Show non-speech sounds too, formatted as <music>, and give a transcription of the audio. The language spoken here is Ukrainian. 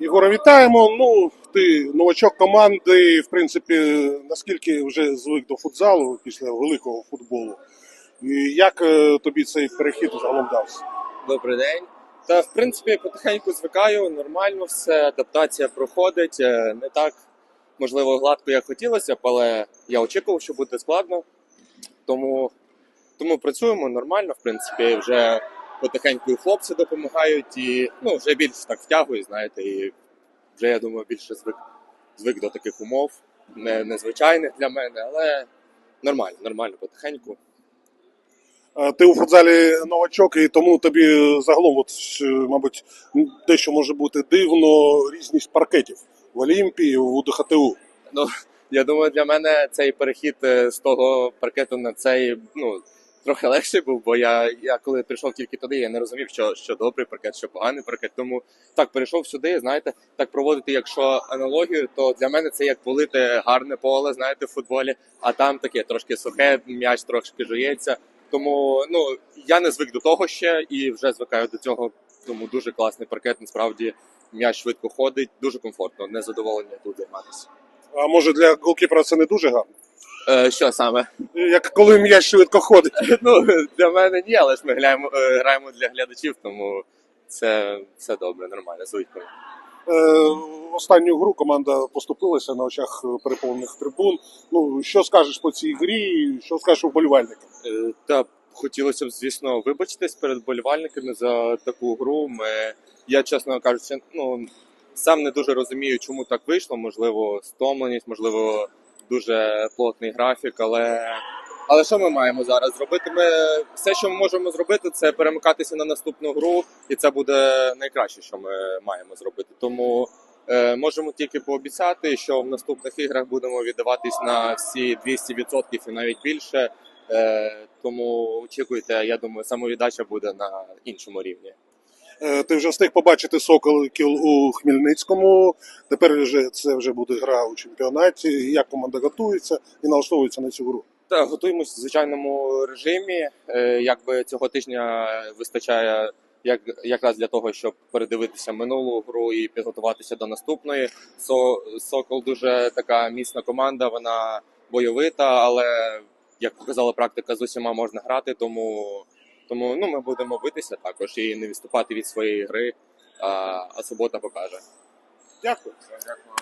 Ігоре, вітаємо. Ну, ти новачок команди, в принципі, наскільки вже звик до футзалу після великого футболу. І як е, тобі цей перехід загалом дався? Добрий день. Та в принципі потихеньку звикаю, нормально все, адаптація проходить. е, Не так можливо гладко, як хотілося але я очікував, що буде складно. Тому, тому працюємо нормально, в принципі, вже потихеньку і хлопці допомагають, і ну, вже більше так втягую, знаєте, і вже я думаю, більше звик, звик до таких умов, не, незвичайних для мене, але нормально, нормально, потихеньку. Е, Ти у футзалі новачок, і тому тобі загалом, от, мабуть, дещо може бути дивно різність паркетів в Олімпії, в ДХТУ. Ну, я думаю, для мене цей перехід е, з того паркету на цей ну, трохи легший був, бо я, я коли прийшов тільки туди, я не розумів, що, що добрий паркет, що поганий паркет. Тому так перейшов сюди, знаєте, так проводити, якщо аналогію, то для мене це як полити гарне поле, знаєте, в футболі, а там таке трошки сухе, м'яч трошки жується. Тому ну я не звик до того ще і вже звикаю до цього. Тому дуже класний паркет. Насправді м'яч швидко ходить, дуже комфортно, незадоволення тут займатися. А може для голкіпера це не дуже гарно? Е, що саме? Як коли м'яч швидко ходить. <laughs> Ну, для мене ні, але ж ми граємо, е, граємо для глядачів, тому це все добре, нормально, звикли. Е, Останню гру команда поступилася на очах переповнених трибун. Ну що скажеш по цій грі? Що скажеш вболівальникам? Е, Та хотілося б, звісно, вибачитись перед болівальниками за таку гру. Ми, я, чесно кажучи, ну, сам не дуже розумію, чому так вийшло. Можливо, стомленість, можливо, дуже плотний графік, але. Але що ми маємо зараз зробити? Ми все, що ми можемо зробити, це перемикатися на наступну гру, і це буде найкраще, що ми маємо зробити. Тому е, можемо тільки пообіцяти, що в наступних іграх будемо віддаватись на всі 200% і навіть більше. Е, тому очікуйте, я думаю, самовіддача буде на іншому рівні. Е, Ти вже встиг побачити соколиків у Хмельницькому. Тепер вже це вже буде гра у чемпіонаті. Як команда готується і налаштовується на цю гру? Та готуємось в звичайному режимі. Е, якби цього тижня вистачає як якраз для того, щоб передивитися минулу гру і підготуватися до наступної. Со, Сокол дуже така міцна команда, вона бойовита, але як показала практика, з усіма можна грати, тому, тому ну, ми будемо битися також і не відступати від своєї гри. А, а субота покаже. Дякую. Дякую.